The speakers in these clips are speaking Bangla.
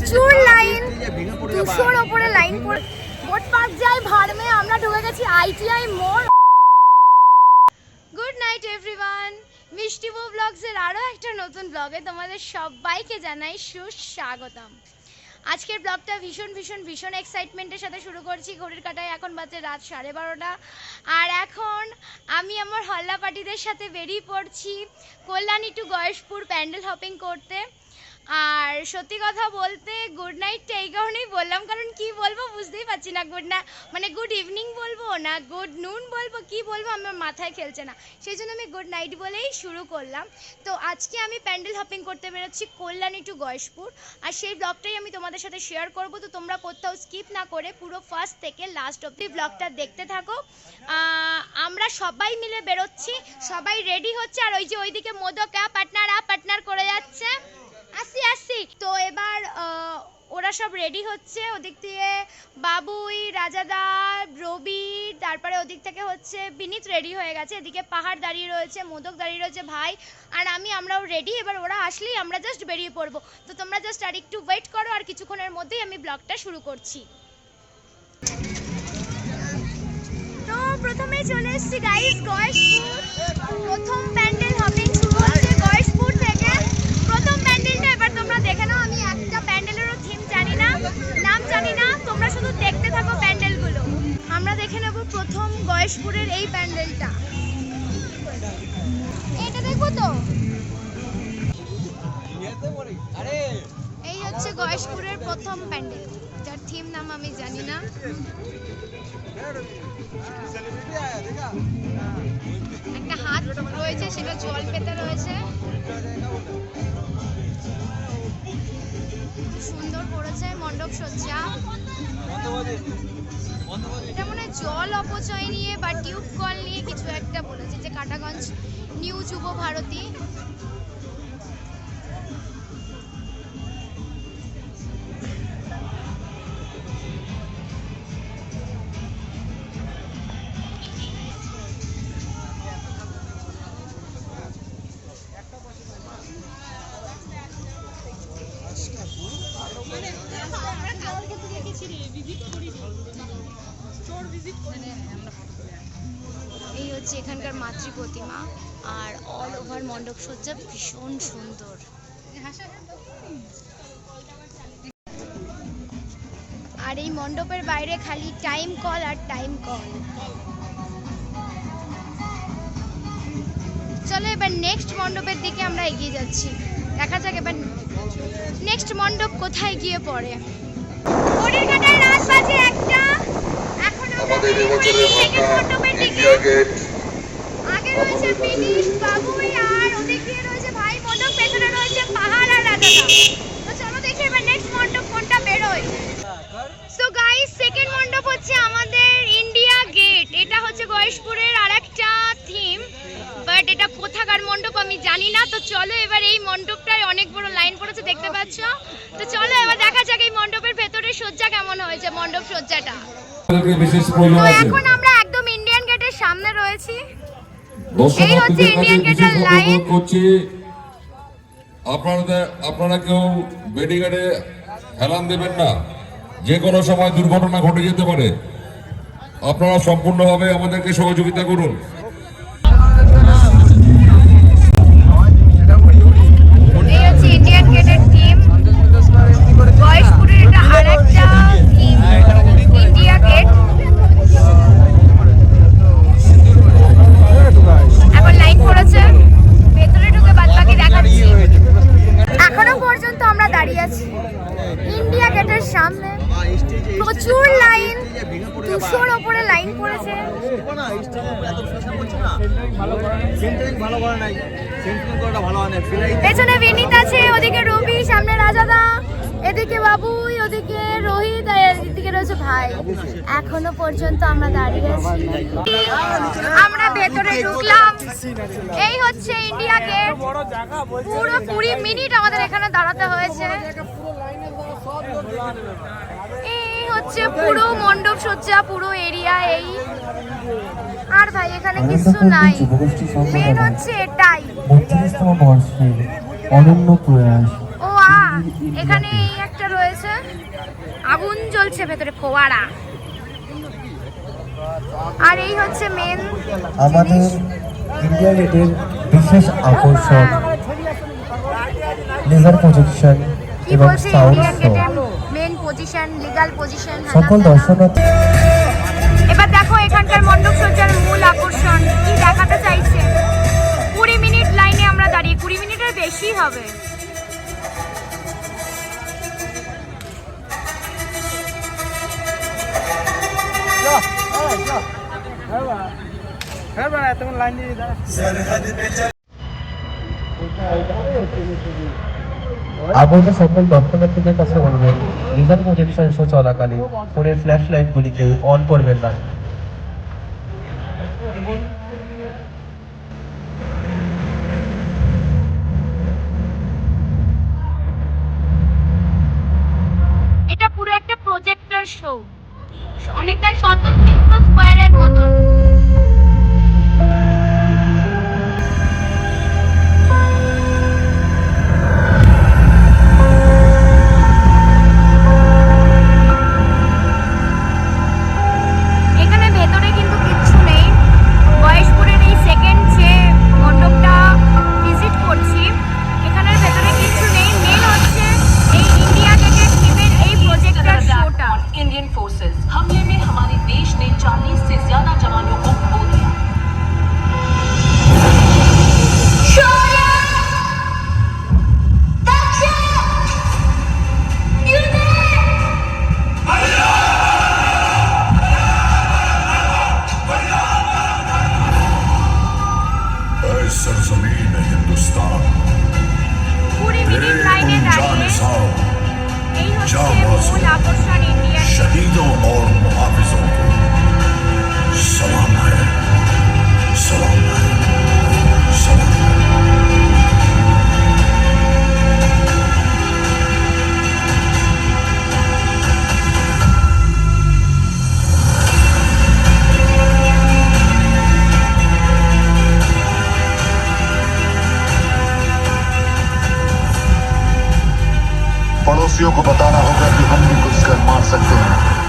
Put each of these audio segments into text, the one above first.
প্রচুর লাইন, দুশোর ওপরে লাইন পড়ে। বোট যাই ভারমে আমরা ঢুকে গেছি আইটিআই মোড়। গুড নাইট এভরিওয়ান মিষ্টি বউ ব্লগসের আরও একটা নতুন ব্লগে তোমাদের সবাইকে জানাই সুস্বাগতম। আজকের ব্লগটা ভীষণ ভীষণ ভীষণ এক্সাইটমেন্টের সাথে শুরু করছি। ঘড়ির কাটায় এখন বাজে রাত সাড়ে বারোটা। আর এখন আমি আমার হল্লা পার্টিদের সাথে বেরিয়ে পড়ছি কল্যাণী টু গয়েশপুর প্যান্ডেল হপিং করতে। আর সত্যি কথা বলতে গুড নাইটটা এই কারণেই বললাম, কারণ কি বলব বুঝতেই পারছি না গুড না মানে গুড ইভিনিং বলব না গুড নুন বলব, কি বলব আমার মাথায় খেলছে না। সেই জন্য আমি গুড নাইট বলেই শুরু করলাম। তো আজকে আমি প্যান্ডেল হপিং করতে বেরোচ্ছি কল্যাণী টু গয়েশপুর। আর সেই ব্লগটাই আমি তোমাদের সাথে শেয়ার করব, তো তোমরা কোথাও স্কিপ না করে পুরো ফার্স্ট থেকে লাস্ট অব্দি ব্লগটা দেখতে থাকো। আমরা সবাই মিলে বেরোচ্ছি, সবাই রেডি হচ্ছে, আর ওই যে ওইদিকে মোদকা, পাটনার আপ পাটনার করে যাচ্ছে। আসি আসি। তো এবার ওরা সব রেডি হচ্ছে। ওদিক থেকে বাবুই রাজাদা রবি, তারপরে ওদিক থেকে হচ্ছে বিনীত রেডি হয়ে গেছে। এদিকে পাহাড় দাঁড়িয়ে রয়েছে, মোদক দাঁড়িয়ে রয়েছে ভাই। আর আমি, আমরাও রেডি এবার ওরা আসলেই আমরা জাস্ট বেরিয়ে পড়ব। তো তোমরা জাস্ট আর একটু ওয়েট করো, আর কিছুক্ষণের মধ্যেই আমি ব্লগটা শুরু করছি। তো প্রথমে চলে এসেছি গাইস গয়েশপুর প্রথম প্যান্ডেল হপিং শুরু হচ্ছে গয়েশপুর থেকে প্রথম প্যান্ডেলটা এবার তোমরা দেখে নাও আমি একটা প্যান্ডেলেরও থিম জানি না নাম জানি না তোমরা শুধু দেখতে থাকো প্যান্ডেলগুলো আমরা দেখে নেব প্রথম গয়েশপুরের এই প্যান্ডেলটা। এটা দেখব তো? এই হচ্ছে গয়েশপুরের প্রথম প্যান্ডেল। যার থিম নাম আমি জানি না। একটা হাত রয়েছে সেটা জল পেতে রয়েছে। সুন্দর করেছে মণ্ডপ সজ্জা। মনে জল অপচয় নিয়ে বা টিউব কল নিয়ে কিছু একটা বলেছে যে কাটাগঞ্জ নিউ যুব ভারতী। সজ্জা ভীষণ সুন্দর। আর এই মণ্ডপের বাইরে খালি টাইম কল আর টাইম কল চলো এবার নেক্সট মণ্ডপের দিকে আমরা এগিয়ে যাচ্ছি। দেখা যাক এবার নেক্সট মণ্ডপ কোথায় গিয়ে পড়ে। ঘড়ির রাত বাজে একটা। এখন আমরা আমাদের বেরিয়ে পড়েছি second মণ্ডপের দিকে। আগে। রয়েছে বিনীশ বাবুই আর ওদিক দিয়ে রয়েছে ভাই মণ্ডপ পেছনে রয়েছে পাহাড় আর রাজাদা তো চলো দেখি এবার নেক্সট মণ্ডপ কোনটা বেরোয়। সো গাইস সেকেন্ড মণ্ডপ হচ্ছে আমাদের ইন্ডিয়া গেট এটা হচ্ছে গয়েশপুরের আরেকটা থিম বাট এটা কোথাকার মণ্ডপ আমি জানি না। তো চলো এবার এই মণ্ডপটায় অনেক বড় লাইন পড়েছে দেখতে পাচ্ছ? তো চলো এবার দেখা যাক এই মণ্ডপের ভেতরে সজ্জা কেমন হয়েছে মণ্ডপ সজ্জাটা তো এখন আমরা একদম ইন্ডিয়ান গেটের সামনে রয়েছি। এই হচ্ছে ইন্ডিয়ান গেটের লাইন। করছি আপনারা কেউ বেডিগার্ডে হেলান দেবেন না। যে কোনো সময় দুর্ঘটনা ঘটে যেতে পারে। আপনারা সম্পূর্ণভাবে আমাদেরকে সহযোগিতা করুন। সামনে প্রচুর লাইন দুশোর ওপরে লাইন পড়েছে। পেছনে বিনীত আছে, ওদিকে রবি, সামনে রাজাদা, এদিকে বাবুই, ওদিকে রোহিত এদিকে রয়েছে ভাই। এখনও পর্যন্ত আমরা দাঁড়িয়ে আছি। আমরা ভেতরে ঢুকলাম। এই হচ্ছে ইন্ডিয়া পুরো কুড়ি মিনিট আমাদের এখানে দাঁড়াতে হয়েছে। এই হচ্ছে পুরো মণ্ডপ সজ্জা পুরো এরিয়া এই। আর ভাই এখানে কিছু নাই। মেন হচ্ছে এটাই। অনন্য প্রয়াস। ও আ এখানে এই একটা রয়েছে। আগুন জ্বলছে ভেতরে ফোয়ারা। আর এই হচ্ছে মেন আমাদের ইন্ডিয়া গেটের বিশেষ আকর্ষণ লেজার প্রজেকশন কি এবং বলছে sound show position legal position সকল দর্শনার্থী এবার দেখো এখানকার মণ্ডপ সজ্জার মূল আকর্ষণ কি দেখাতে চাইছে? কুড়ি মিনিট লাইনে আমরা দাঁড়িয়ে কুড়ি মিনিটের বেশি হবে। লাইন দিয়ে দাঁড়া আগত সকল দর্শনার্থীদের কাছে বলবেন রিজার্ভ প্রজেকশন শো চলাকালীন ফোনের ফ্ল্যাশ লাইটগুলিকে অন করবেন না। पड़ोसियों को बताना होगा कि हम भी घुसकर मार सकते हैं।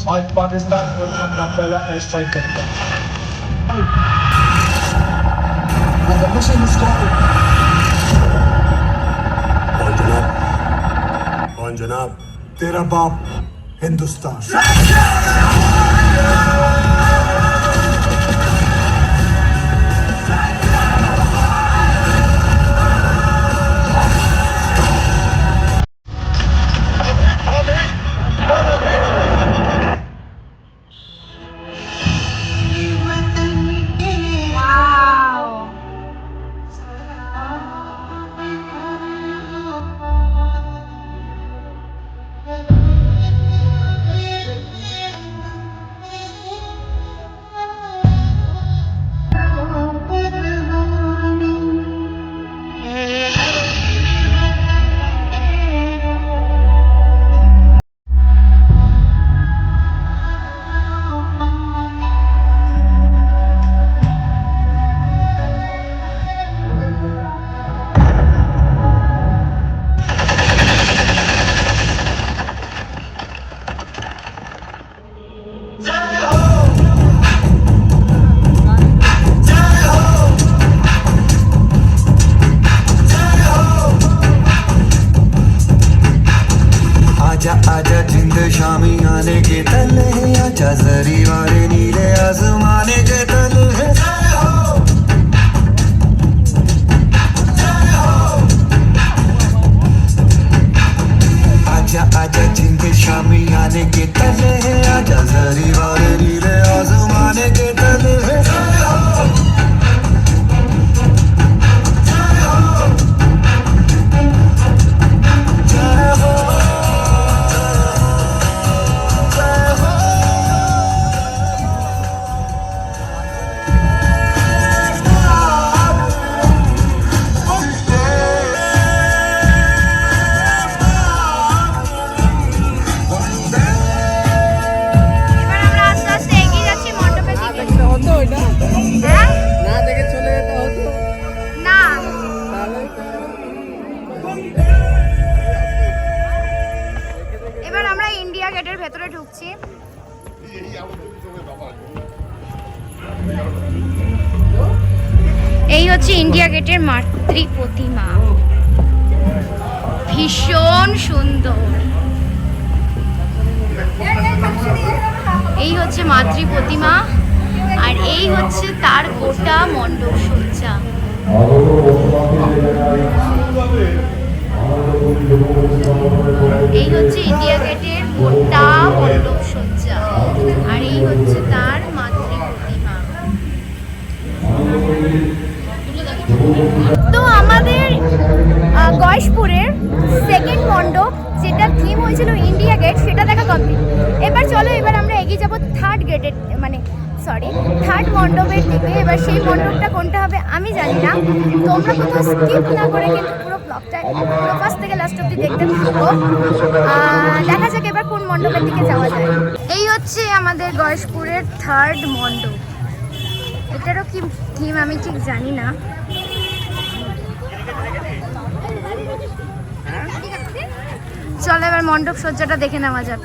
आज पाकिस्तान को अपना पहला एयर स्ट्राइक करता कौन जनाब कौन जनाब तेरा बाप हिंदुस्तान তার গোটা মণ্ডপ সজ্জা। এই হচ্ছে ইন্ডিয়া গেটের গোটা মণ্ডপ সজ্জা আর এই হচ্ছে তার মাতৃ প্রতিমা। তো আমাদের গয়েশপুরের সেকেন্ড মণ্ডপ যেটা থিম হয়েছিল ইন্ডিয়া গেট সেটা দেখা কমপ্লিট এবার চলো, এবার আমরা এগিয়ে যাব থার্ড গেটের মানে সরি থার্ড মণ্ডপের দিকে। এবার সেই মণ্ডপটা কোনটা হবে আমি জানি না। তোমরা কোথাও স্কিপ না করে কিন্তু পুরো ব্লগটা পুরো ফার্স্ট থেকে লাস্ট অব্দি দেখতে থাকো। দেখা যাক এবার কোন মণ্ডপের দিকে যাওয়া যায়। এই হচ্ছে আমাদের গয়েশপুরের থার্ড মণ্ডপ। এটারও কি থিম আমি ঠিক জানি না। চলো এবার মণ্ডপ সজ্জাটা দেখে নেওয়া যাক।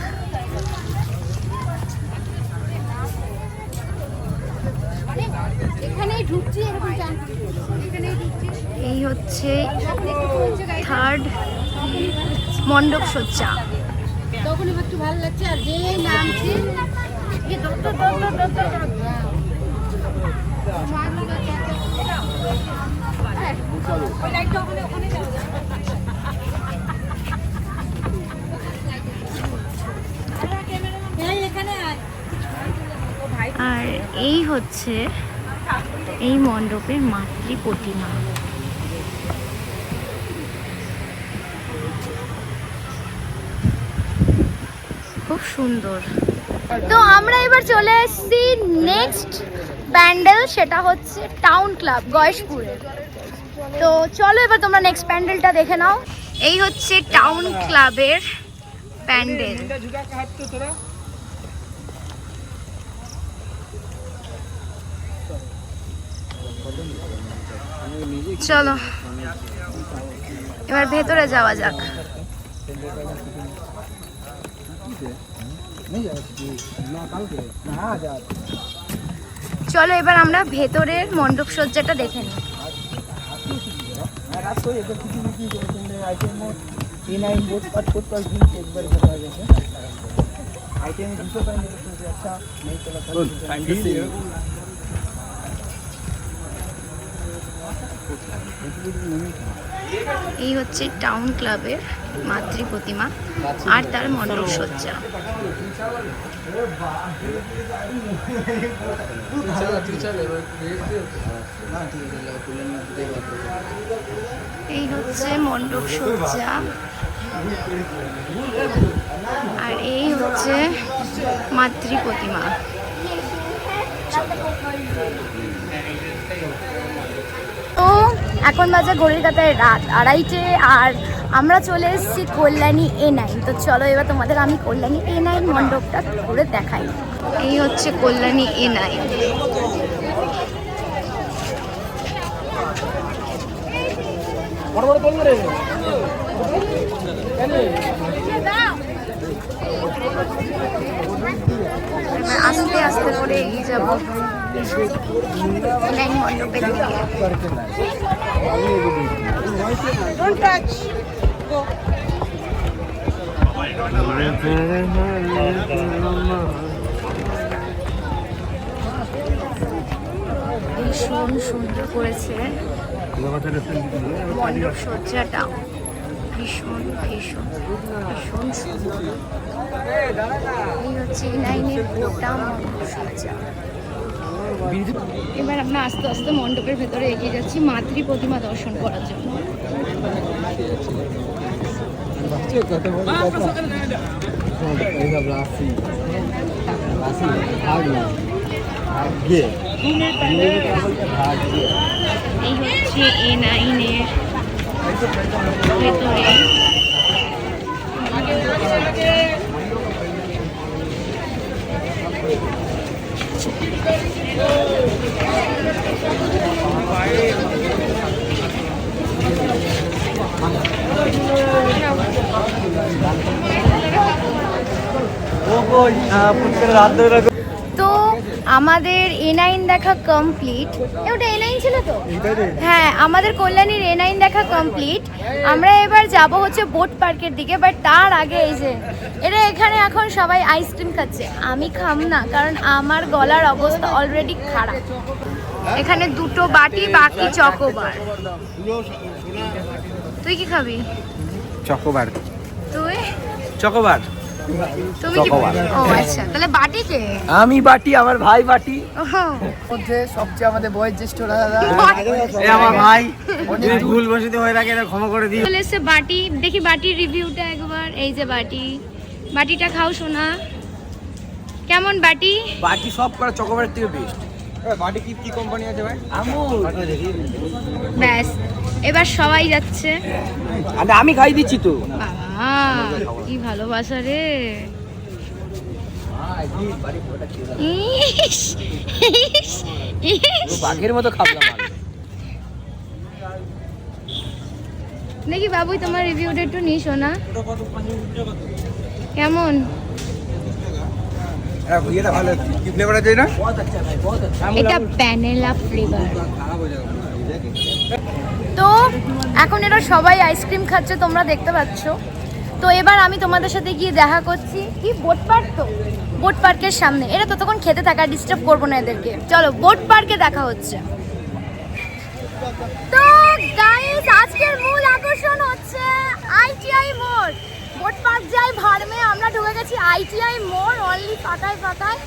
এই হচ্ছে থার্ড মণ্ডপ সজ্জা। তখন একটু ভালো লাগছে আর যে নামছি এই দর দর দর দর দর দর দর। ওই লাইটটা ওখানে ওখানে যাও। এই এখানে আয়। আর এই হচ্ছে এই মণ্ডপের মাতৃ প্রতিমা। খুব সুন্দর। তো আমরা এবার চলে এসেছি নেক্সট প্যান্ডেল, সেটা হচ্ছে টাউন ক্লাব গয়েশপুরের তো চলো এবার তোমরা নেক্সট প্যান্ডেলটা দেখে নাও। এই হচ্ছে টাউন ক্লাবের প্যান্ডেল। চলো এবার ভেতরে যাওয়া যাক। চলো এবার আমরা ভেতরের মণ্ডপ সজ্জাটা দেখে নিই। এই হচ্ছে টাউন ক্লাবের মাতৃ প্রতিমা আর তার মণ্ডপ সজ্জা। এই হচ্ছে মণ্ডপ সজ্জা। আর এই হচ্ছে মাতৃ প্রতিমা তো এখন বাজে ঘড়ির কাতায় রাত আড়াইটে আর আমরা চলে এসেছি কল্যাণী এ নাইন তো চলো এবার তোমাদের আমি কল্যাণী এ নাইন মণ্ডপটা ঘুরে দেখাই। এই হচ্ছে কল্যাণী এ নাইন এবার আস্তে আস্তে করে এগিয়ে যাব। মণ্ডপের ভীষণ সুন্দর করেছে মণ্ডপ সজ্জাটা। ভীষণ ভীষণ ভীষণ সুন্দর। এই হচ্ছে এই লাইনের গোটা মণ্ডপসজ্জা এবার আমরা আস্তে আস্তে মণ্ডপের ভেতরে এগিয়ে যাচ্ছি, মাতৃ প্রতিমা দর্শন করার জন্য। এই হচ্ছে এ নাইনের 보고 뭐, 아, 부끄러 안 들어가고 আমাদের এ নাইন দেখা কমপ্লিট ওটা এ নাইন ছিল তো? হ্যাঁ আমাদের কল্যাণীর এ নাইন দেখা কমপ্লিট আমরা এবার যাব হচ্ছে বোট পার্কের দিকে বাট তার আগে এই যে এটা এখানে এখন সবাই আইসক্রিম খাচ্ছে। আমি খাম না কারণ আমার গলার অবস্থা অলরেডি খারাপ। এখানে দুটো বাটি বাকি চকোবার। তুই কি খাবি? চকোবার। তুই? চকোবার? তুমি কি ও আচ্ছা। তাহলে বাটি কে? আমি বাটি আমার ভাই বাটি। ওহো। মধ্যে সবচেয়ে আমাদের বয়োজ্যেষ্ঠ দাদা। এ আমার ভাই। ভুল বসিতে হয়ে থাকে এটা ক্ষমা করে দিও। চলে এসছে বাটি। দেখি বাটির রিভিউটা একবার। এই যে বাটি। বাটিটা খাও শোনা কেমন বাটি? বাটি সব করা চকোবার থেকে বেস্ট বাটি কি কি কোম্পানি আছে ভাই? আমুল। ব্যাস। এবার সবাই যাচ্ছে। আমি আমি খাই দিচ্ছি তো। বাবা কি ভালোবাসা রে। বাঘের মতো খাবলাম। দেখি বাবুই তোমার রিভিউটা একটু নিস না। কেমন? হ্যাঁ, ইয়েটা ভালো। কি ফ্লেভার আছে না এটা প্যানেলা ফ্লেভার তো এখন এরা সবাই আইসক্রিম খাচ্ছে, তোমরা দেখতে পাচ্ছ। তো এবার আমি তোমাদের সাথে গিয়ে দেখা করছি। কি বোট পার্ক তো? বোট পার্কের সামনে। এরা ততক্ষণ খেতে থাকা ডিস্টার্ব করব না এদেরকে। চলো বোট পার্কে দেখা হচ্ছে। তো গাইস আজকের মূল আকর্ষণ হচ্ছে আইটিআই মোড় বোট পার্ক যাই, ভারমে আমরা ঢুকে গেছি আইটিআই মোড় অনলি ফাঁকায় ফাঁকায়।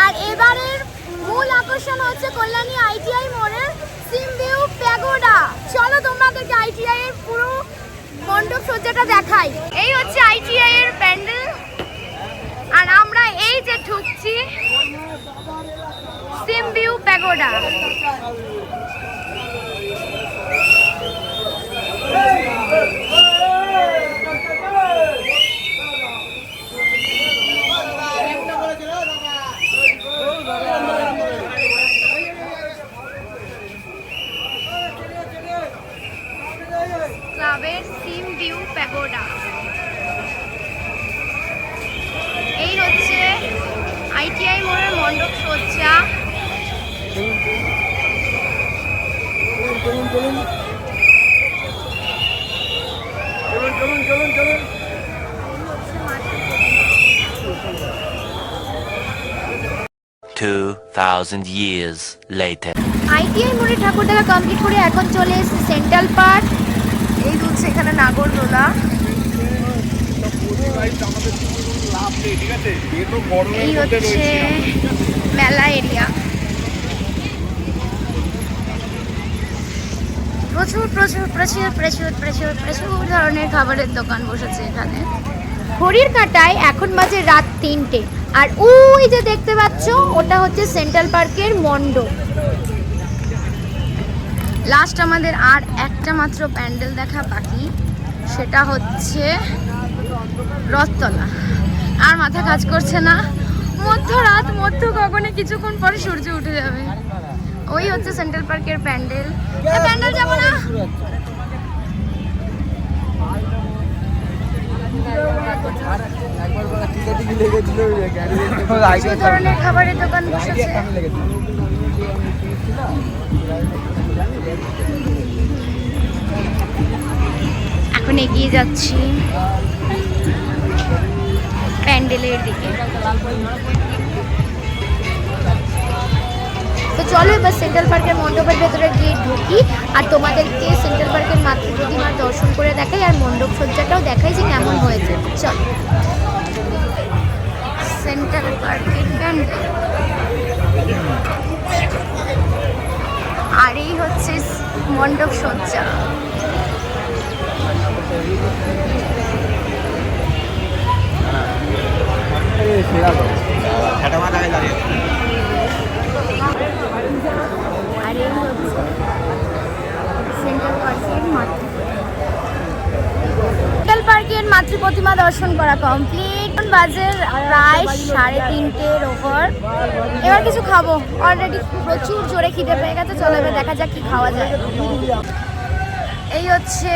আর এবারের মূল আকর্ষণ হচ্ছে কল্যাণী আইটিআই মোড়ের সিমভিউ প্যাগোডা। চলো তোমাদেরকে আইটিআই এর পুরো মণ্ডপ সজ্জাটা দেখাই। এই হচ্ছে আইটিআই এর প্যান্ডেল। আর আমরা এই যে ঢুকছি সিমভিউ প্যাগোডা। ক্লাবের ভিউ প্যাগোডা এই হচ্ছে আইটিআই মোড়ের মণ্ডপ সজ্জা। Two thousand years later. ITI মোড়ে ঠাকুর দেখা কমপ্লিট করে এখন চলে এসেছে সেন্ট্রাল পার্ক এই হচ্ছে এখানে নাগরদোলা। এই হচ্ছে মেলা এরিয়া। প্রচুর প্রচুর প্রচুর প্রচুর প্রচুর প্রচুর ধরনের খাবারের দোকান বসেছে এখানে। ঘড়ির কাঁটায় এখন বাজে রাত তিনটে। আর ওই যে দেখতে পাচ্ছ, ওটা হচ্ছে সেন্ট্রাল পার্কের মণ্ডপ লাস্ট আমাদের আর একটা মাত্র প্যান্ডেল দেখা বাকি। সেটা হচ্ছে রথতলা। আর মাথা কাজ করছে না। মধ্যরাত মধ্য গগনে কিছুক্ষণ পরে সূর্য উঠে যাবে। ওই হচ্ছে সেন্ট্রাল পার্কের প্যান্ডেল। প্যান্ডেল যাব না। ধরনের খাবারের দোকান বসেছে। এখন এগিয়ে যাচ্ছি প্যান্ডেলের দিকে। তো চলো এবার সেন্ট্রাল পার্কের মণ্ডপের ভেতরে গিয়ে ঢুকি আর তোমাদেরকে সেন্ট্রাল পার্কের মাতৃ প্রতিমার দর্শন করে দেখাই আর মণ্ডপ সজ্জাটাও দেখাই যে কেমন হয়েছে। চলো। সেন্ট্রাল পার্কের প্যান্ডেল। আর এই হচ্ছে মণ্ডপ সজ্জা। হচ্ছে সেন্ট্রাল মাতৃ সেন্ট্রাল পার্কের মাতৃ প্রতিমা দর্শন করা কমপ্লিট বাজে প্রায় সাড়ে তিনটের ওপর। এবার কিছু খাব। অলরেডি প্রচুর জোরে খিদে পেয়ে গেছে। চলো এবার দেখা যাক কি খাওয়া যায়। এই হচ্ছে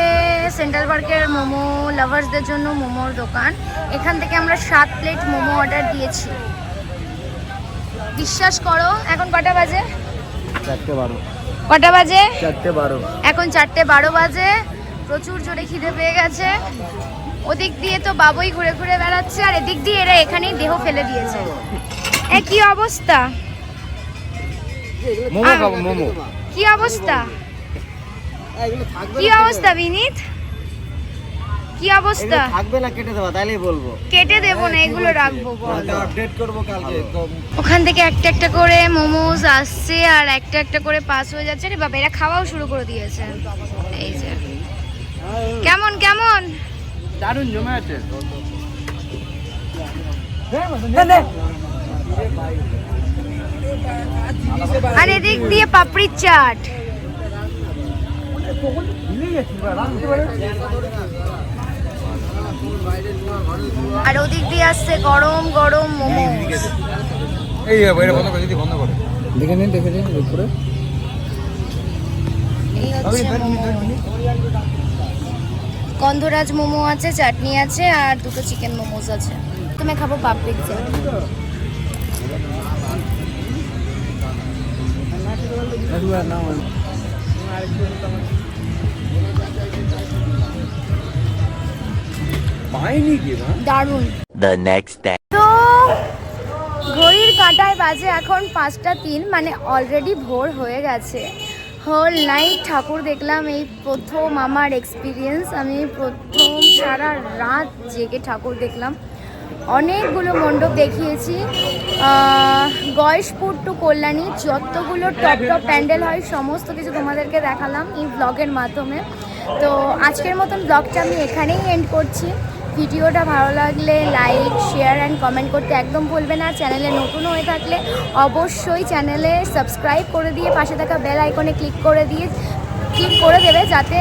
সেন্ট্রাল পার্কের মোমো লাভার্সদের জন্য মোমোর দোকান। এখান থেকে আমরা সাত প্লেট মোমো অর্ডার দিয়েছি। বিশ্বাস করো এখন কটা বাজে? চারটে বারো। কটা বাজে? চারটে বারো। এখন চারটে বারো বাজে। প্রচুর জোরে খিদে পেয়ে গেছে। ওদিক দিয়ে তো বাবুই ঘুরে ঘুরে বেড়াচ্ছে আর এদিক দিয়ে এরা এখানেই দেহ ফেলে দিয়েছে। এ কি অবস্থা? মোমো খাব মোমো। কি অবস্থা? কি অবস্থা বিনীত? কি অবস্থা? থাকবে না কেটে দেওয়া তাইলেই বলব। কেটে দেবো না এগুলো রাখব আপডেট করব কালকে ওখান থেকে একটা একটা করে মোমোজ আসছে আর একটা একটা করে পাস হয়ে যাচ্ছে। রে বাবা এরা খাওয়াও শুরু করে দিয়েছে। এই যে। কেমন কেমন? দারুণ জমে আছে। আর এদিক দিয়ে পাপড়ির চাট। আর ওদিক দিয়ে আসছে গরম গরম মোমো এই বন্ধ করে দিদি বন্ধ করে। দেখে নিন দেখে নিন উপরে। এই হচ্ছে মোমো গন্ধরাজ মোমো আছে চাটনি আছে আর দুটো চিকেন মোমোজ আছে। তুমি খাব day. তো ঘড়ির কাঁটায় বাজে এখন পাঁচটা তিন মানে অলরেডি ভোর হয়ে গেছে। হোল নাইট ঠাকুর দেখলাম, এই প্রথম আমার এক্সপিরিয়েন্স আমি প্রথম সারা রাত জেগে ঠাকুর দেখলাম। অনেকগুলো মণ্ডপ দেখিয়েছি। গয়েশপুর টু কল্যাণী, যতগুলো টপ টপ প্যান্ডেল হয়, সমস্ত কিছু তোমাদেরকে দেখালাম এই ব্লগের মাধ্যমে। তো আজকের মতন ব্লগটা আমি এখানেই এন্ড করছি। ভিডিওটা ভালো লাগলে লাইক শেয়ার অ্যান্ড কমেন্ট করতে একদম ভুলবে না। চ্যানেলে নতুন হয়ে থাকলে অবশ্যই চ্যানেলে সাবস্ক্রাইব করে দিয়ে পাশে থাকা বেল আইকনে ক্লিক করে দিয়ে ক্লিক করে দেবে যাতে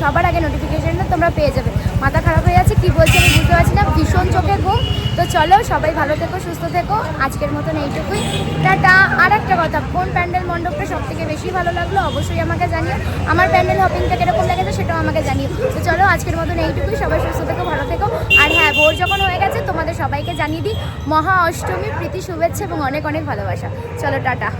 সবার আগে নোটিফিকেশানটা তোমরা পেয়ে যাবে। মাথা খারাপ হয়ে যাচ্ছে, কী বলছে আমি বুঝতে পারছি না, ভীষণ চোখে ঘুম। তো চলো, সবাই ভালো থেকো, সুস্থ থেকো। আজকের মতন এইটুকুই। টাটা। আর একটা কথা, কোন প্যান্ডেল মণ্ডপটা সব থেকে বেশি ভালো লাগল অবশ্যই আমাকে জানিও। আমার প্যান্ডেল হপিংটা কীরকম লেগেছে সেটাও আমাকে জানিও। তো চলো, আজকের মতন এইটুকুই। সবাই সুস্থ থেকো, ভালো থেকো। আর হ্যাঁ ভোর যখন হয়ে গেছে, তোমাদের সবাইকে জানিয়ে দিই, মহা অষ্টমী, প্রীতি, শুভেচ্ছা এবং অনেক অনেক ভালোবাসা। চলো, টাটা।